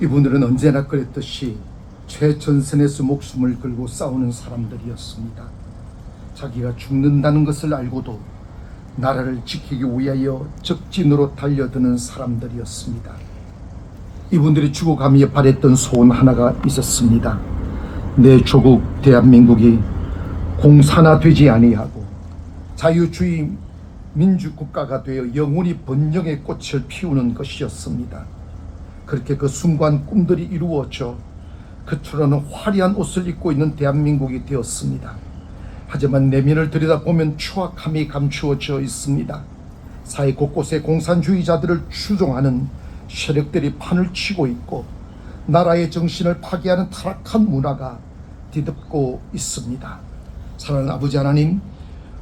이분들은 언제나 그랬듯이 최전선에서 목숨을 걸고 싸우는 사람들이었습니다. 자기가 죽는다는 것을 알고도 나라를 지키기 위하여 적진으로 달려드는 사람들이었습니다. 이분들이 죽어가며 바랬던 소원 하나가 있었습니다. 내 조국 대한민국이 공산화되지 아니하고 자유주의 민주국가가 되어 영원히 번영의 꽃을 피우는 것이었습니다. 그렇게 그 순간 꿈들이 이루어져 겉으로는 화려한 옷을 입고 있는 대한민국이 되었습니다. 하지만 내면을 들여다보면 추악함이 감추어져 있습니다. 사회 곳곳에 공산주의자들을 추종하는 세력들이 판을 치고 있고 나라의 정신을 파괴하는 타락한 문화가 뒤덮고 있습니다. 사랑하는 아버지 하나님,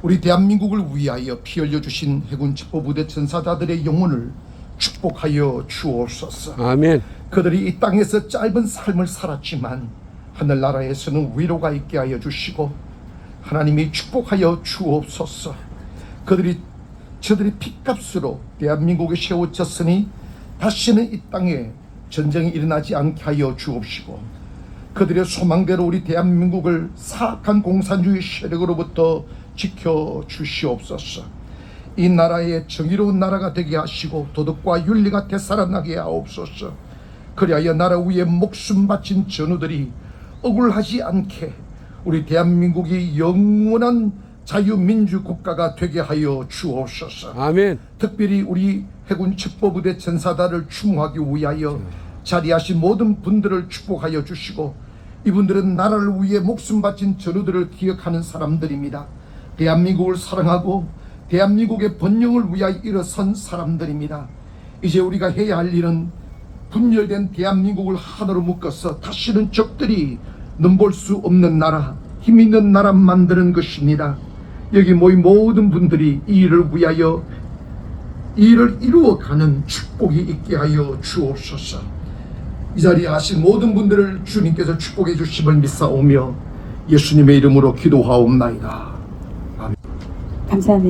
우리 대한민국을 위하여 피 흘려 주신 해군 첩보부대 전사자들의 영혼을 축복하여 주옵소서. 아멘. 그들이 이 땅에서 짧은 삶을 살았지만 하늘나라에서는 위로가 있게 하여 주시고 하나님이 축복하여 주옵소서. 그들이 저들이 피값으로 대한민국에 세워졌으니 다시는 이 땅에 전쟁이 일어나지 않게 하여 주옵시고 그들의 소망대로 우리 대한민국을 사악한 공산주의 세력으로부터 지켜 주시옵소서. 이 나라의 정의로운 나라가 되게 하시고 도덕과 윤리가 되살아나게 하옵소서. 그리하여 나라 위에 목숨 바친 전우들이 억울하지 않게 우리 대한민국이 영원한 자유민주 국가가 되게 하여 주옵소서. 아멘. 특별히 우리 해군 첩보부대 전사단을 추모하기 위하여 자리하신 모든 분들을 축복하여 주시고 이분들은 나라를 위해 목숨 바친 전우들을 기억하는 사람들입니다. 대한민국을 사랑하고 대한민국의 번영을 위하여 일어선 사람들입니다. 이제 우리가 해야 할 일은 분열된 대한민국을 하나로 묶어서 다시는 적들이 넘볼 수 없는 나라, 힘 있는 나라 만드는 것입니다. 여기 모인 모든 분들이 이 일을 위하여 이 일을 이루어가는 축복이 있게 하여 주옵소서. 이 자리에 하신 모든 분들을 주님께서 축복해 주심을 믿사오며 예수님의 이름으로 기도하옵나이다. 감사합니다.